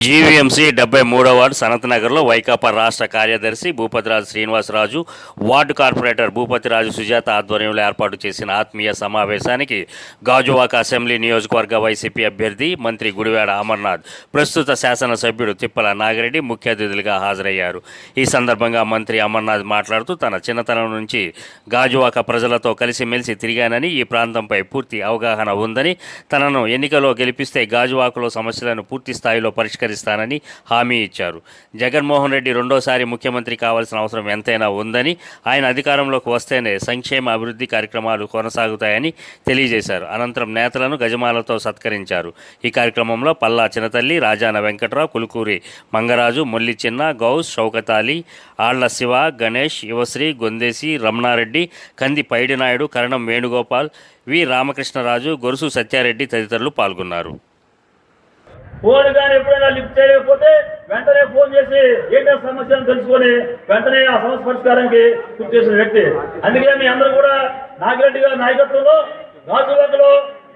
GVMC డెబ్బై మూడో ward Sanath నగర్లో వైకాపా రాష్ట్ర కార్యదర్శి భూపతిరాజు శ్రీనివాసరాజు వార్డు కార్పొరేటర్ భూపతిరాజు సుజాత ఆధ్వర్యంలో ఏర్పాటు చేసిన ఆత్మీయ సమావేశానికి గాజువాక అసెంబ్లీ నియోజకవర్గ వైసీపీ అభ్యర్థి మంత్రి గుడివాడ అమర్నాథ్ ప్రస్తుత శాసనసభ్యుడు తిప్పల నాగిరెడ్డి ముఖ్య అతిథులుగా హాజరయ్యారు. ఈ సందర్భంగా మంత్రి అమర్నాథ్ మాట్లాడుతూ తన చిన్నతనం నుంచి గాజువాక ప్రజలతో కలిసిమెలిసి తిరిగానని ఈ ప్రాంతంపై పూర్తి అవగాహన ఉందని తనను ఎన్నికలో గెలిపిస్తే గాజువాకలో సమస్యలను పూర్తి స్థాయిలో పరిష్కరిస్తానని హామీ ఇచ్చారు. జగన్మోహన్ రెడ్డి రెండోసారి ముఖ్యమంత్రి కావాల్సిన అవసరం ఎంతైనా ఉందని ఆయన అధికారంలోకి వస్తేనే సంక్షేమ అభివృద్ధి కార్యక్రమాలు కొనసాగుతాయని తెలియజేశారు. అనంతరం నేతలను గజమాలతో సత్కరించారు. ఈ కార్యక్రమంలో పల్లా చినతల్లి రాజాన వెంకట్రావు కులుకూరి మంగరాజు మొల్లి చిన్న గౌస్ షౌకతాలి ఆళ్ళ శివ గణేష్ యువశ్రీ గొందేసి రమణారెడ్డి కంది పైడినాయుడు కరణం వేణుగోపాల్ వి రామకృష్ణరాజు గొరుసు సత్యారెడ్డి తదితరులు పాల్గొన్నారు. ఫోన్ కానీ ఎప్పుడైనా లిఫ్ట్ చేయకపోతే వెంటనే ఫోన్ చేసి ఏంటో సమస్యను తెలుసుకొని వెంటనే ఆ సమస్య పరిష్కారానికి కృషి చేసిన వ్యక్తి. అందుకే మీ అందరూ కూడా నాగిరెడ్డి గారి నాయకత్వంలో గాజువాకలో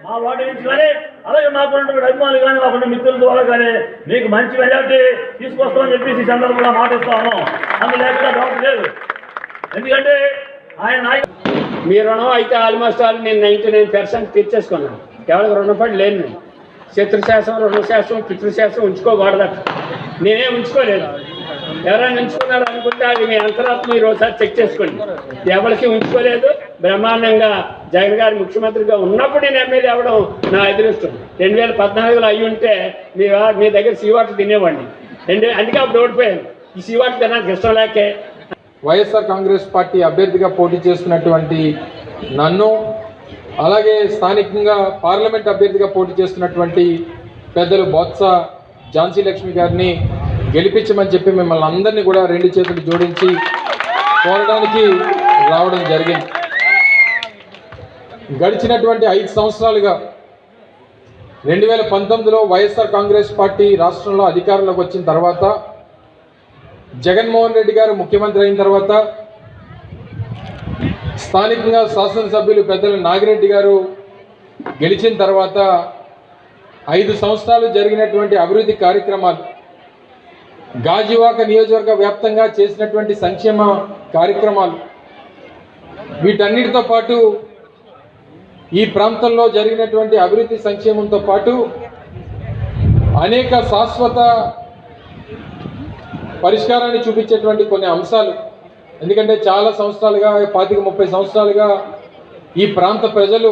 మా వాటి నుంచి కానీ అలాగే మాకున్నటువంటి అభిమానులు కానీ మాకున్న మిత్రుల ద్వారా కానీ మీకు మంచి మెజార్టీ తీసుకొస్తామని చెప్పేసి ఈ సందర్భంగా మాటిస్తాము అందులో లేకుండా డౌట్ లేదు. ఎందుకంటే ఆయన నాయక మీ రుణం అయితే ఆల్మోస్ట్ ఆల్ నేను నైంటీ నైన్ పర్సెంట్ తీర్చేసుకున్నాను. ఎవరికి రుణపడి లేను శత్రుశాసం రుణశాసం పితృశాసం ఉంచుకోకూడదట ఉంచుకోకూడదు. నేనే ఉంచుకోలేదు. ఎవరైనా ఉంచుకున్నారు అనుకుంటే అది మీ అంతరాత్మ ఈరోజుసారి చెక్ చేసుకోండి. ఎవరికి ఉంచుకోలేదు? బ్రహ్మాండంగా జగన్ గారు ముఖ్యమంత్రిగా ఉన్నప్పుడు నేను ఎమ్మెల్యే అవ్వడం నా అదృష్టం. రెండు వేల పద్నాలుగులో అయ్యి ఉంటే మీ మీ దగ్గర సీవాటర్ తినేవాడిని. రెండు అందుకే అప్పుడు ఓడిపోయాను. ఈ సీవాటర్ తినడానికి ఇష్టం లేకే. వైఎస్ఆర్ కాంగ్రెస్ పార్టీ అభ్యర్థిగా పోటీ చేస్తున్నటువంటి నన్ను అలాగే స్థానికంగా పార్లమెంట్ అభ్యర్థిగా పోటీ చేస్తున్నటువంటి పెద్దలు బొత్స ఝాన్సీ లక్ష్మి గారిని గెలిపించమని చెప్పి మిమ్మల్ని అందరినీ కూడా రెండు చేతులు జోడించి కోరడానికి రావడం జరిగింది. గడిచినటువంటి ఐదు సంవత్సరాలుగా రెండు వేల పంతొమ్మిదిలో వైఎస్ఆర్ కాంగ్రెస్ పార్టీ రాష్ట్రంలో అధికారంలోకి వచ్చిన తర్వాత జగన్మోహన్ రెడ్డి గారు ముఖ్యమంత్రి అయిన తర్వాత స్థానికంగా శాసనసభ్యులు పెద్దలు నాగిరెడ్డి గారు గెలిచిన తర్వాత ఐదు సంవత్సరాలు జరిగినటువంటి అభివృద్ధి కార్యక్రమాలు గాజువాక నియోజకవర్గ వ్యాప్తంగా చేసినటువంటి సంక్షేమ కార్యక్రమాలు వీటన్నిటితో పాటు ఈ ప్రాంతంలో జరిగినటువంటి అభివృద్ధి సంక్షేమంతో పాటు అనేక శాశ్వత పరిష్కారాన్ని చూపించేటువంటి కొన్ని అంశాలు ఎందుకంటే చాలా సంవత్సరాలుగా పాతిక ముప్పై సంవత్సరాలుగా ఈ ప్రాంత ప్రజలు